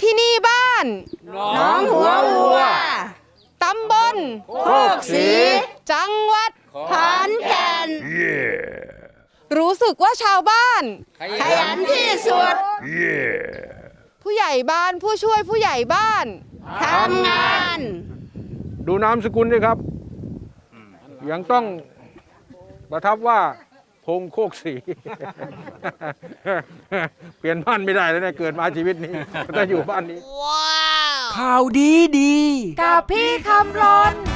ที่นี่บ้านน้องหัววัว ตำบลโคกศรีจังหวัดขอนแก่น รู้สึกว่าชาวบ้าน ขยันที่สุด ผู้ใหญ่บ้านผู้ช่วยผู้ใหญ่บ้านทำงาน ดูนามสกุลด้วยครับ ยังต้องประทับว่า พงโคกศรีเปลี่ยนบ้านไม่ได้แล้วเนี่ยเกิดมาชีวิตนี้ถ้าอยู่บ้านนี้ ข่าวดีดี กับพี่คำรน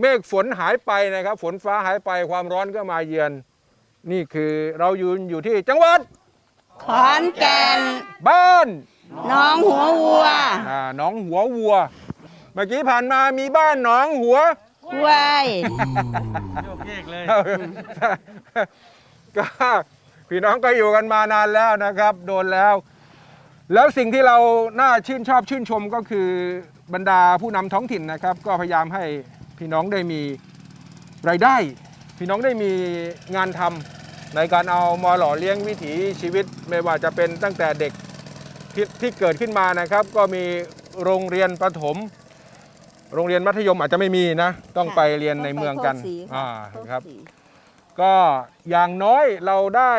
เมฆฝนหายไปนะครับ ฝนฟ้าหายไปความร้อนก็มาเยือน นี่คือเรายืนอยู่ที่จังหวัดขอนแก่น บ้านน้องหัววัวอ่าหนองหัววัว เมื่อกี้ผ่านมามีบ้านหนองหัว ควายก็พี่น้องก็อยู่กันมานานแล้วนะครับ โดนแล้ว แล้วสิ่งที่เราน่าชื่นชอบชื่นชมก็คือบรรดาผู้นำท้องถิ่นนะครับ ก็พยายามให้ พี่น้องได้มีรายได้ พี่น้องได้มีงานทำในการเอามาหล่อเลี้ยงวิถีชีวิต ไม่ว่าจะเป็นตั้งแต่เด็กที่ที่เกิดขึ้นมานะครับ ก็มีโรงเรียนประถม โรงเรียนมัธยมอาจจะไม่มีนะ ต้องไปเรียนในเมืองกันต้ไปโคศรีอ่าโคศครับรีก็อย่างน้อยเราได้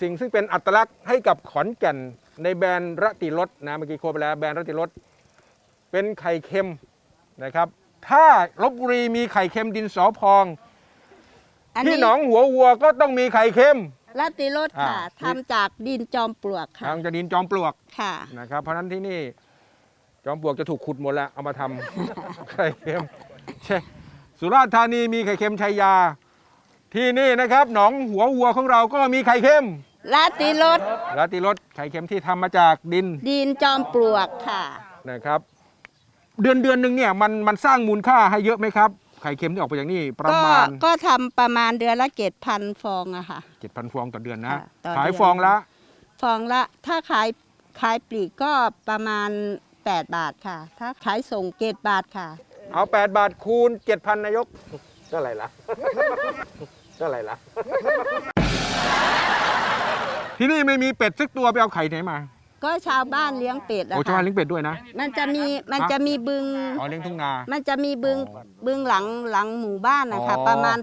สิ่งซึ่งเป็นอัตลักษณ์ให้กับขอนแก่นในแบรนด์รติรสนะเมื่อกี้โคไปแล้วแบรนด์รติรสเป็นไข่เค็มนะครับ ถ้าลบบุรีมีไข่เค็มดินสอพอง อันที่นี้หนองหัววัวก็ต้องมีไข่เค็มลาติรสค่ะอ่า ทำจากดินจอมปลวกค่ะทางจะดินจอมปลวกค่ะ นะครับเพราะฉะนั้นที่นี่จอมปลวกจะถูกขุดหมดแล้วเอามาทำ ไข่เค็มใช่สุราษฎร์ธานีมีไข่เค็มชัยยา ที่นี่นะครับ หนองหัววัวของเราก็มีไข่เค็มลาติรสราติรสไข่เค็มที่ทำมาจากดินดินจอมปลวกค่ะนะครับ เดือนเดือนหนึ่งเนี่ยมันมันสร้างมูลค่าให้เยอะไหมครับ ไข่เค็มที่ออกไปอย่างนี้ประก็มาณก็ทำประมาณเดือนละเกตพันฟองอะค่ะ7,000ฟองต่อเดือนนะ ค่ะต่อขายเดือนฟองละฟองละถ้าขายขายปลีกก็ประมาณ 8 บาทค่ะ ถ้าขายส่งเกตบาทค่ะ เอา8บาทคูณ7,000นายกเท่าไหร่ละ เท่าไหร่ละที่นี่ไม่มีเป็ดสักตัวไปเอาไข่ไหนมา ก็ชาวบ้านเลี้ยงเป็ดอะโอ้ชาวบ้าค่ะนเลี้ยงเป็ดด้วยนะ มันจะมีมันจะมีบึง อ๋อเลี้ยงทุ่งนา มันจะมีบึงบึงหลังหลังหมู่บ้านนะคะ อ๋อประมาณ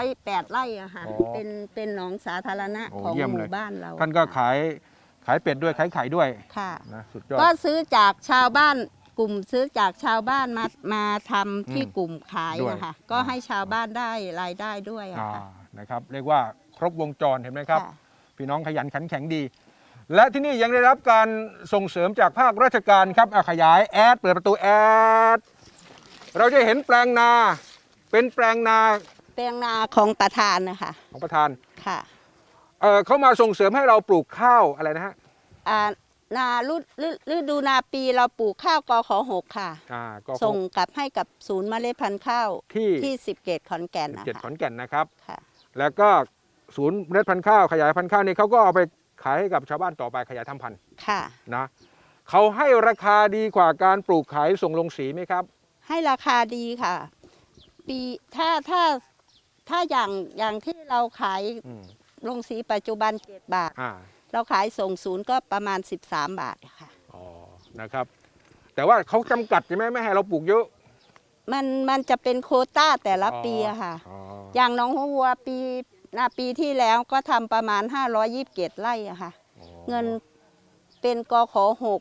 308 ไร่อะค่ะอ๋อเป็นเป็นหนองสาธารณะโอ้ของเยี่ยมหเลย มู่บ้านเราท่านก็ขายขายเป็ดด้วยขายไข่ด้วยค่ะ นะสุดยอด ก็ซื้อจากชาวบ้านกลุ่มซื้อจากชาวบ้านมามาทำที่อืมกลุ่มขายด้วยนะคะก็ให้ชาวบ้านได้รายได้ด้วยอะอ่าค่ะนะครับ เรียกว่าครบวงจรเห็นไหมครับ ค่ะ พี่น้องขยันขันแข็งดี และที่นี่ยังได้รับการส่งเสริมจากภาคราชการครับอะขยายแอดเปิดประตูแอดเราจะเห็นแปลงนา เป็นแปลงนาแปลงนาของประธานนะคะของประธานค่ะเอ่อเขามาส่งเสริมให้เราปลูกข้าวอะไรนะฮะอ่านาฤฤฤดูนาปีเราปลูกข้าวกอขอหกค่ะ อ่าก็ส่งกลับให้กับศูนย์เมล็ดพันธุ์ข้าวที่ที่สิบเกตขอนแก่นนะเจ็ดขคะอนแก่นนะครับ ค่ะ แล้วก็ศูนย์เมล็ดพันธุ์ข้าวขยายพันธุ์ข้าวนี่เขาก็เอาไป ขายให้กับชาวบ้านต่อไปขยายทำพันธุ์ค่ะ นะเขาให้ราคาดีกว่าการปลูกขายส่งลงสีไหมครับ ให้ราคาดีค่ะ ปีถ้าถ้าถ้าอย่างอย่างที่เราขายอืมลงสีปัจจุบันเจ็ดบาท อ่าเราขายส่งศูนย์ก็ประมาณ 13 บาทค่ะ อ๋อนะครับ แต่ว่าเขาจำกัดใช่ไหมไม่ให้เราปลูกเยอะมันมันจะเป็นโควต้าแต่ละปีอะค่ะ อ๋ออย่างหน้องหัววัวปี นาปีที่แล้วก็ทำประมาณ 527ไร่อะค่ะอ๋อเงินเป็นกขอหก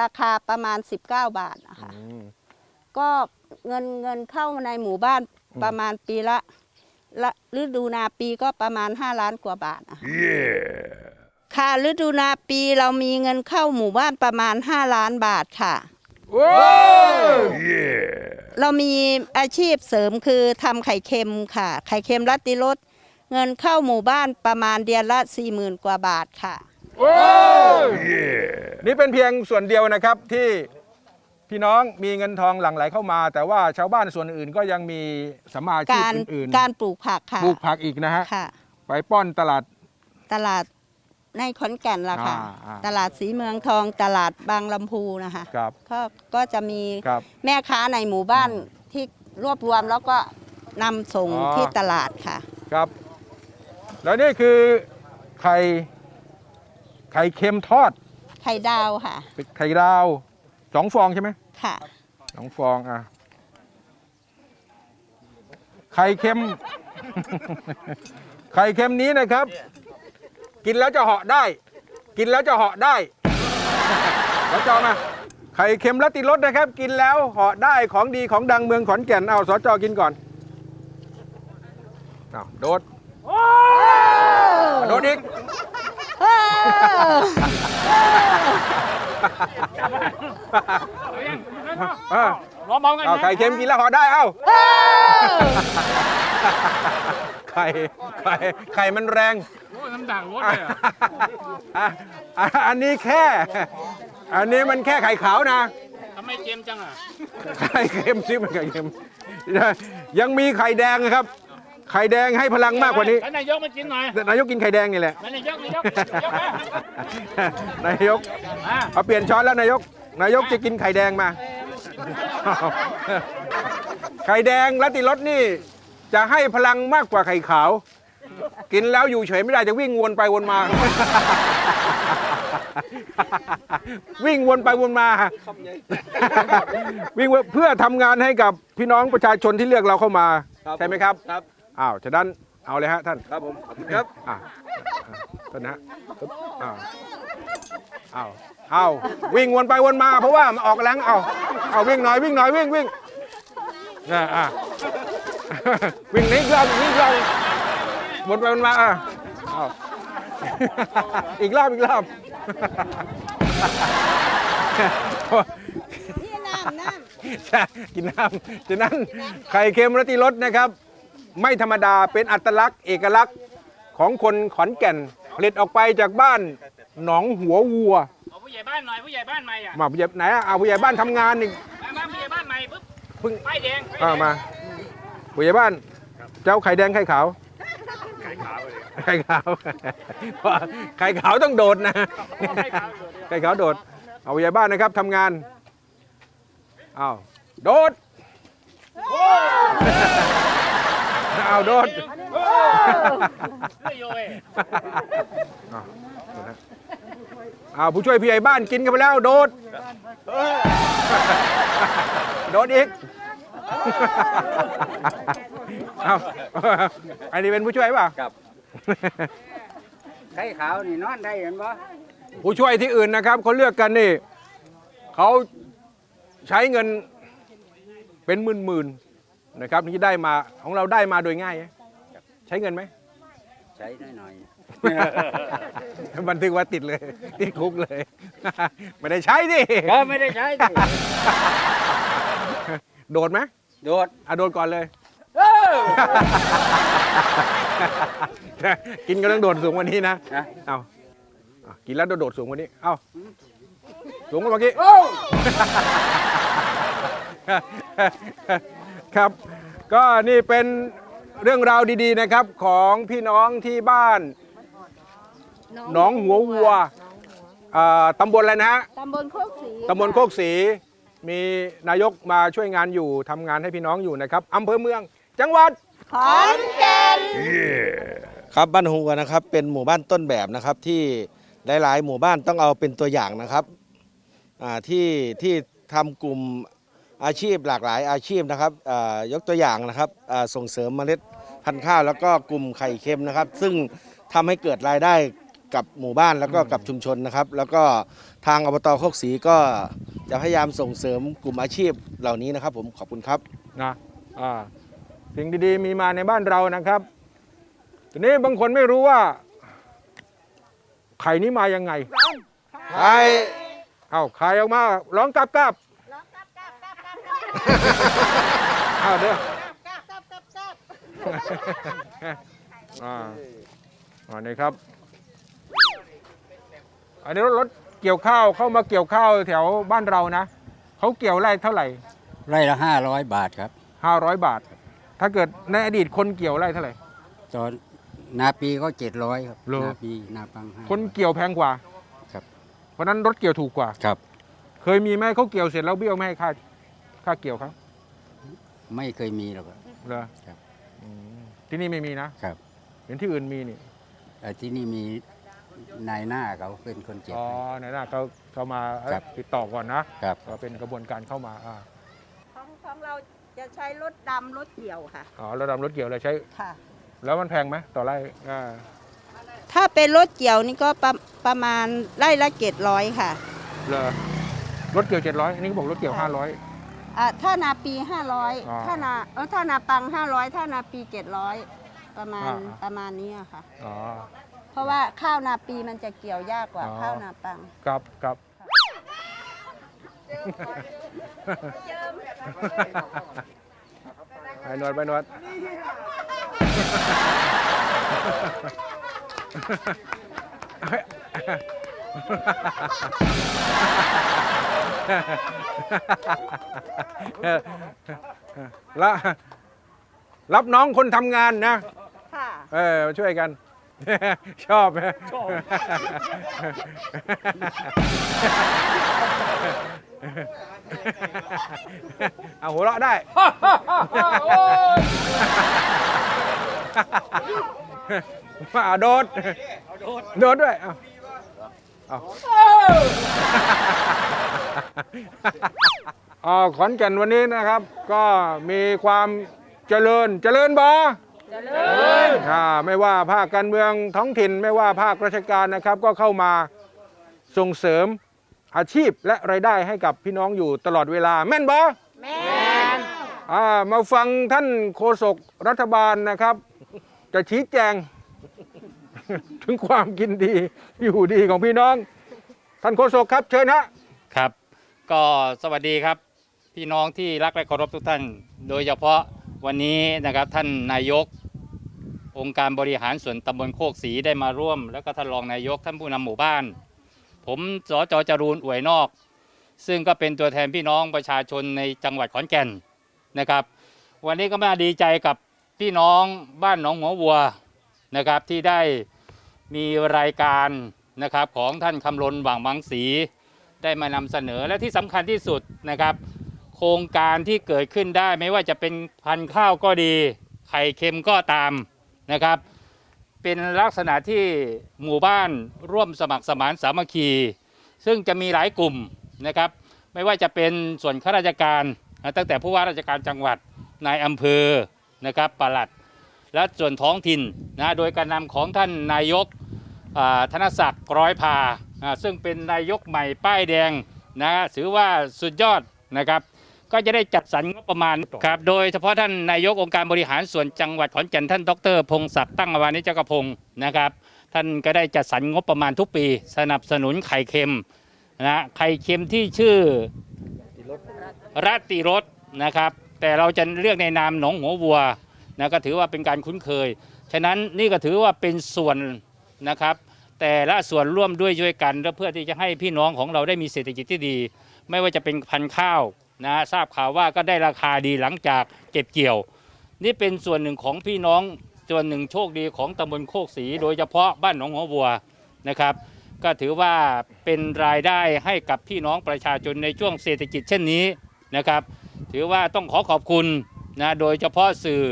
ราคาประมาณ 19 บาทนะคะอืมก็เงินเงินเข้าในหมู่บ้านอืมประมาณปีละละฤดูนาปีก็ประมาณ 5 ล้านกว่าบาทนะคะค่ะฤดูนาปีเรามีเงินเข้าหมู่บ้านประมาณ 5 ล้านบาทค่ะว้าวเรามีอาชีพเสริมคือทำไข่เค็มค่ะ ไข่เค็มรัตติรส เงินเข้าหมู่บ้านประมาณเดือนละ 40,000 กว่าบาทค่ะโอ้นี่เป็นเพียงส่วนเดียวนะครับที่พี่น้องมีเงินทองหลั่งไหลเข้ามา แต่ว่าชาวบ้านส่วนอื่นก็ยังมีสมมาอาชีพการอื่นการปลูกผักค่ะๆปลูกผักอีกนะฮะค่ะ ไปป้อนตลาด ตลาดในขอนแก่นละค่ะ อ่าอ่าตลาดสีเมืองทองตลาดบางลำพูนะคะครับ ก็ก็จะมีครับ แม่ค้าในหมู่บ้านที่รวบรวมแล้วก็นำส่งอ๋อ ที่ตลาดค่ะ ครับ แล้วนี่คือไข่ไข่เค็มทอด ไข่ดาวค่ะเป็นไข่ดาวสองฟองใช่ไหมค่ะสองฟองอะไข่เค็ม ไข่เค็มนี้นะครับ กินแล้วจะเหาะได้ กินแล้วจะเหาะได้แล้วจอมาไข่เค็มรสติรสนะครับ กินแล้วเหาะได้ของดีของดังเมืองขอนแก่นเอาสจกินก่อนเอาโดด โดดอีกเออล้อมเมากันเอาไข่เค็มกินแล้วเหอได้เอ้าไข่ไข่ไข่มันแรงโอ้ยน้ำด่างรถเลยอะอะอะอันนี้แค่ อันนี้มันแค่ไข่ขาวนะ ทำไมเจมจังอะไข่เค็มซิมันไข่เค็มยังมีไข่แดงนะครับ ไข่แดงให้พลังมากกว่านี้แล้วนายกมากินหน่อยนายกกินไข่แดงนี่แหละนายกนายกนายกมานายกมาเอาเปลี่ยนช้อนแล้วนายก นายกจะกินไข่แดงมา ไข่แดงและติรสนี่ จะให้พลังมากกว่าไข่ขาว กินแล้วอยู่เฉยไม่ได้จะวิ่งวนไปวนมา วิ่งวนไปวนมา วิ่งเพื่อทำงานให้กับพี่น้องประชาชนที่เลือกเราเข้ามา ใช่ไหมครับ ครับ อ้าวฉะนั้นเอาเลยฮะท่านครับผมขอบคุณครับอะท่านนะฮะปึ๊บอ้าวอ้าวอ้าววิ่งวนไปวนมา เพราะว่ามันออกแรงเอาเอาวิ่งหน่อยวิ่งหน่อยวิ่งวิ่งน่ะอะวิ่งนี้อีกรอบอีกรอบวนไปวนมาอะเอาอีกรอบอีกรอบนี่น้ำน้กินน้ำฉะนั้นไข่เค็มรสติรสนะครับ ไม่ธรรมดาเป็นอัตลักษณ์เอกลักษณ์ของคนขอนแก่นผลิตออกไปจากบ้านหนองหัววัวเอาผู้ใหญ่บ้านหน่อยผู้ใหญ่บ้านใหม่อะมาผู้ใหญ่ไหนอะเอาผู้ใหญ่บ้านทำงานนี่มามาผู้ใหญ่บ้านใหม่ปุ๊บเพิ่งป้ายแดงป้ายแดเอางมาผู้ใหญ่บ้าน เจ้าไข่แดงไข่ขาวไข่ขาวไข่ขาวเพราะไข่ขาวต้องโดดนะไข่ขาวไข่ขาวโดด เอาผู้ใหญ่บ้านนะครับทำงานเอาโดด เอาโดดเฮ้ยโยเว้ยเอาผู้ช่วยผู้ใหญ่บ้านกินกันไปแล้วโดดโดดอีกเอาอันนี้เป็นผู้ช่วยป่ะครับไข่ขาวนี่นอนได้เห็นปะผู้ช่วยที่อื่นนะครับเขาเลือกกันนี่เขาใช้เงินเป็นหมื่นๆ นะครับที่ได้มาของเราได้มาโดยง่ายไหมใช้เงินไหม ใช้หน่อยบันทึกว่าติดเลย ติดคุกเลย ไม่ได้ใช้ดิๆก็ไม่ได้ใช้ดิโดดไหมโดดอะโดดก่อนเลยกินก็ต้องโดดสูงกวันนี้นะนะ เอาเอากินแล้วโดดสูงกวันนี้ เอาสูงกว่าเมื่อกี้ ครับ ก็นี่เป็นเรื่องราวดีๆนะครับของพี่น้องที่บ้านำหนองหัววัวอ่าตำบลอะไรนะฮะตำบลโคกศรีตำบลโคกศรีมีนายกมาช่วยงานอยู่ทำงานให้พี่น้องอยู่นะครับอำเภอเมือง จังหวัดขอนแก่นครับบ้านหัวนะครับเป็นหมู่บ้านต้นแบบนะครับที่หลาย ๆ หมู่บ้านต้องเอาเป็นตัวอย่างนะครับอ่าที่ที่ทำกลุ่ม อาชีพหลากหลายอาชีพนะครับอ่ายกตัวอย่างนะครับอ่าส่งเสริมเมล็ดพันธุ์ข้าวแล้วก็กลุ่มไข่เค็มนะครับ ซึ่งทำให้เกิดรายได้กับหมู่บ้านแล้วก็กับชุมชนนะครับ แล้วก็ทางอบตโคกศรีก็จะพยายามส่งเสริมกลุ่มอาชีพเหล่านี้นะครับ ผมขอบคุณครับนะอ่าสิ่งดีๆมีมาในบ้านเรานะครับทีนี้บางคนไม่รู้ว่า ไข่นี้มายังไงไข่เอาไข่ออกมาร้องกับกับเอาเด้ออ่าอันนี้ครับ อันนี้รถรถเกี่ยวข้าวเข้ามาเกี่ยวข้าวแถวบ้านเรานะเขาเกี่ยวไร่เท่าไหร่ไร่ละห้าร้อยบาทครับ500บาท ถ้าเกิดในอดีตคนเกี่ยวไร่เท่าไหร่ ตอนนาปีก็เจ็ดร้อยครับเหรอ นาปีนาปังห้า คนเกี่ยวแพงกว่าครับ เพราะฉะนั้นรถเกี่ยวถูกกว่า ครับ เคยมีไหมเขาเกี่ยวเสร็จแล้วเบี้ยวไม่ให้ค่า ค่าเกี่ยวครับไม่เคยมีหรอกครับ เหรอครับ อืมที่นี่ไม่มีนะครับเห็นที่อื่นมีนี่แต่ที่นี่มีนายหน้าเขาเป็นคนเจ็บ อ๋อไหนน่ะเขาเขามาเอ้ยครับ ติดต่อก่อนนะครับ ก็เป็นกระบวนการเข้ามาอ่าของของเราจะใช้รถดำรถเกี่ยวค่ะ อ๋อระดับรถเกี่ยวเลยใช้ ค่ะ แล้วมันแพงไหมต่อไร่อ่าถ้าเป็นรถเกี่ยวนี่ก็ประประมาณไร่ละเจ็ดร้อยค่ะ เหรอรถเกี่ยวเจ็ดร้อยอันนี้ก็บอกรถเกี่ยวค่ะห้าร้อย อ่าถ้านาปีห้าร้อยอ๋อถ้านาเออถ้านาปังห้าร้อยถ้านาปีเจ็ดร้อยประมาณอ่า ประมาณนี้อะค่ะ อ๋อ เพราะว่าข้าวนาปีมันจะเกี่ยวยากกว่าอ๋อ ข้าวนาปัง ครับครับ ไปนวดไปนวด ละรับน้องคนทำงานนะ ค่ะ เออมาช่วยกัน ชอบไหมชอบ เอาหัวเราะได้ มาโดด โดดด้วยเอา เอาอ๋อขอนแก่นวันนี้นะครับ ก็มีความเจริญเจริญบออ่าไม่ว่าภาคการเมืองท้องถิ่นไม่ว่าภาคราชการนะครับ ก็เข้ามาส่งเสริมอาชีพและรายได้ให้กับพี่น้องอยู่ตลอดเวลาแม่นบอแม่นอ่ามาฟังท่านโฆษกรัฐบาลนะครับ จะชี้แจง ถึงความกินดีอยู่ดีของพี่น้อง ท่านโฆษกครับเชิญฮะครับ ก็สวัสดีครับ พี่น้องที่รักและเคารพทุกท่าน โดยเฉพาะวันนี้นะครับท่านนายก องค์การบริหารส่วนตำบลโคกศรีได้มาร่วม แล้วก็ท่านรองนายกท่านผู้นำหมู่บ้าน ผมสจจรูนอวยนอก ซึ่งก็เป็นตัวแทนพี่น้องประชาชนในจังหวัดขอนแก่นนะครับ วันนี้ก็มาดีใจกับพี่น้องบ้านหนองหัววัวนะครับที่ได้ มีรายการนะครับของท่านคำลนหว่างบางศรีได้มานำเสนอและที่สำคัญที่สุดนะครับ โครงการที่เกิดขึ้นได้ไม่ว่าจะเป็นพันธุ์ข้าวก็ดี ไข่เค็มก็ตามนะครับ เป็นลักษณะที่หมู่บ้านร่วมสมัครสมานสามัคคี ซึ่งจะมีหลายกลุ่มนะครับ ไม่ว่าจะเป็นส่วนข้าราชการ ตั้งแต่ผู้ว่าราชการจังหวัดนายอำเภอนะครับปลัด และส่วนท้องถิ่นนะโดยการนำของท่านนายก ธนศักดิ์ร้อยพาซึ่งเป็นนายกใหม่ป้ายแดงนะถือว่าสุดยอดนะครับ ก็จะได้จัดสรรงบประมาณครับโดยเฉพาะท่านนายกองค์การบริหารส่วนจังหวัดขอนแก่นท่านดรพงศักดิ์ตั้งอวานิจกพงศ์นะครับ ท่านก็ได้จัดสรรงบประมาณทุกปี สนับสนุนไข่เค็มนะไข่เค็มที่ชื่อรัตติรสนะครับ แต่เราจะเรียกในนามหนองหัววัวนะก็ถือว่าเป็นการคุ้นเคย ฉะนั้นนี่ก็ถือว่าเป็นส่วน นะครับ แต่ละส่วนร่วมด้วยช่วยกันและเพื่อที่จะให้พี่น้องของเราได้มีเศรษฐกิจที่ดี ไม่ว่าจะเป็นพันธุ์ข้าวนะทราบข่าวว่าก็ได้ราคาดีหลังจากเก็บเกี่ยว นี่เป็นส่วนหนึ่งของพี่น้องส่วนหนึ่งโชคดีของตำบลโคกศรีโดยเฉพาะบ้านหนองหัววัวนะครับ ก็ถือว่าเป็นรายได้ให้กับพี่น้องประชาชนในช่วงเศรษฐกิจเช่นนี้นะครับ ถือว่าต้องขอขอบคุณนะโดยเฉพาะสื่อ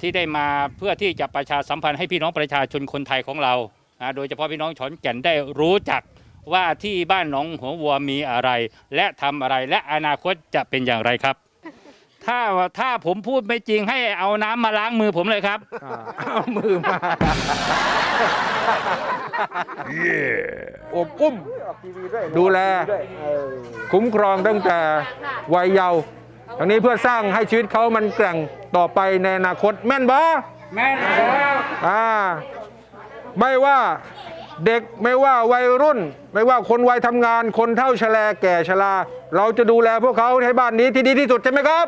ที่ได้มาเพื่อที่จะประชาสัมพันธ์ให้พี่น้องประชาชนคนไทยของเรานะโดยเฉพาะพี่น้องขอนแก่นได้รู้จักว่าที่บ้านหนองหัววัวมีอะไร และทำอะไรและอนาคตจะเป็นอย่างไรครับ ถ้าถ้าผมพูดไม่จริงให้เอาน้ำมาล้างมือผมเลยครับอ่าเอามือมาอบอุ้มดูแล คุ้มครองตั้งแต่วัยเยาว์ ทั้งนี้เพื่อสร้างให้ชีวิตเขามันแกร่งต่อไปในอนาคตแม่นบ่แม่นอ่าไม่ว่าเด็กไม่ว่าวัยรุ่น ไม่ว่าคนวัยทำงานคนเท่าชแลแก่ชราเราจะดูแลพวกเขาให้บ้านนี้ที่ดีที่สุดใช่ไหมครับ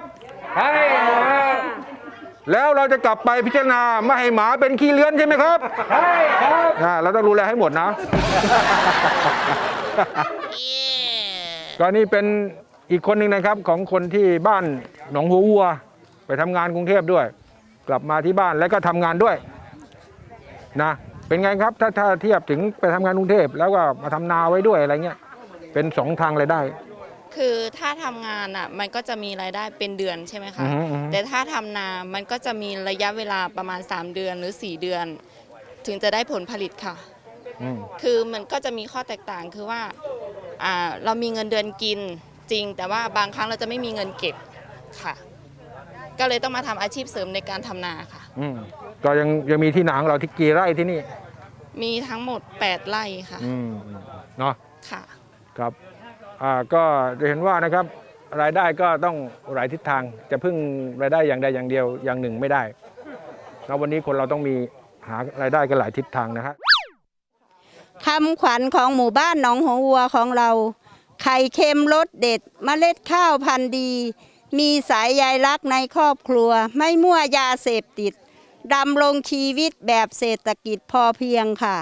ใช่แล้วเราจะกลับไปพิจารณาไม่ให้หมาเป็นขี้เลื้อนใช่ไหมครับใช่ครับอ่าเราต้องดูแลให้หมดนะ ก็นี่เป็น อีกคนหนึ่งนะครับของคนที่บ้านหนองหัววัว ไปทำงานกรุงเทพด้วย กลับมาที่บ้านแล้วก็ทำงานด้วยนะเป็นไงครับถ้าถ้าเทียบถึงไปทำงานกรุงเทพแล้วก็มาทำนาไว้ด้วยอะไรเงี้ยเป็นสองทางรายได้ คือถ้าทำงานอะมันก็จะมีรายได้เป็นเดือนใช่ไหมอืคะอฮึอือฮึแต่ถ้าทำนา มันก็จะมีระยะเวลาประมาณ 3 เดือนหรือ 4 เดือน ถึงจะได้ผลผลิตค่ะอืมคือมันก็จะมีข้อแตกต่างคือว่าอ่าเรามีเงินเดือนกิน จริง แต่ว่าบางครั้งเราจะไม่มีเงินเก็บค่ะ ก็เลยต้องมาทำอาชีพเสริมในการทำนาค่ะ อืมก็ยังยังมีที่หนังเราที่กี่ไร่ที่นี่ มีทั้งหมด 8 ไร่ค่ะอืมเนาะค่ะ ครับอ่าก็จะเห็นว่านะครับ รายได้ก็ต้องหลายทิศทางจะพึ่งรายได้อย่างใดอย่างเดียวอย่างหนึ่งไม่ได้แล้ววันนี้คนเราต้องมีหารายได้กันหลายทิศทางนะฮะคำขวัญของหมู่บ้านหนองหัววัวของเรา ไข่เค็มรสเด็ดเมล็ดข้าวพันธุ์ดี มีสายใยรักในครอบครัว ไม่มั่วยาเสพติดดำรงชีวิตแบบเศรษฐกิจพอเพียงค่ะ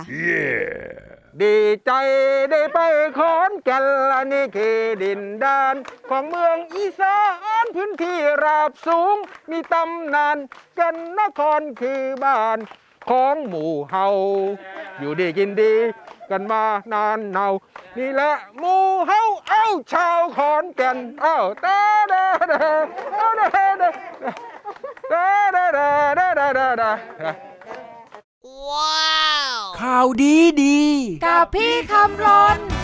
ดีใจได้ไปขอนแก่นและนี่คือดินแดนของเมืองอีสานพื้นที่ราบสูง มีตำนานกันนครคือบ้านของหมู่เฮาอยู่ดีกินดี กันมานานเนา นี่แหละหมูเฮาเอ้าชาวขอนแก่นเอ้าเด้เด้เด้เด้เด้เด้เด้เด้เด้เด้เด้อเด้อเด้อข่าวดีดี กับพี่คำรน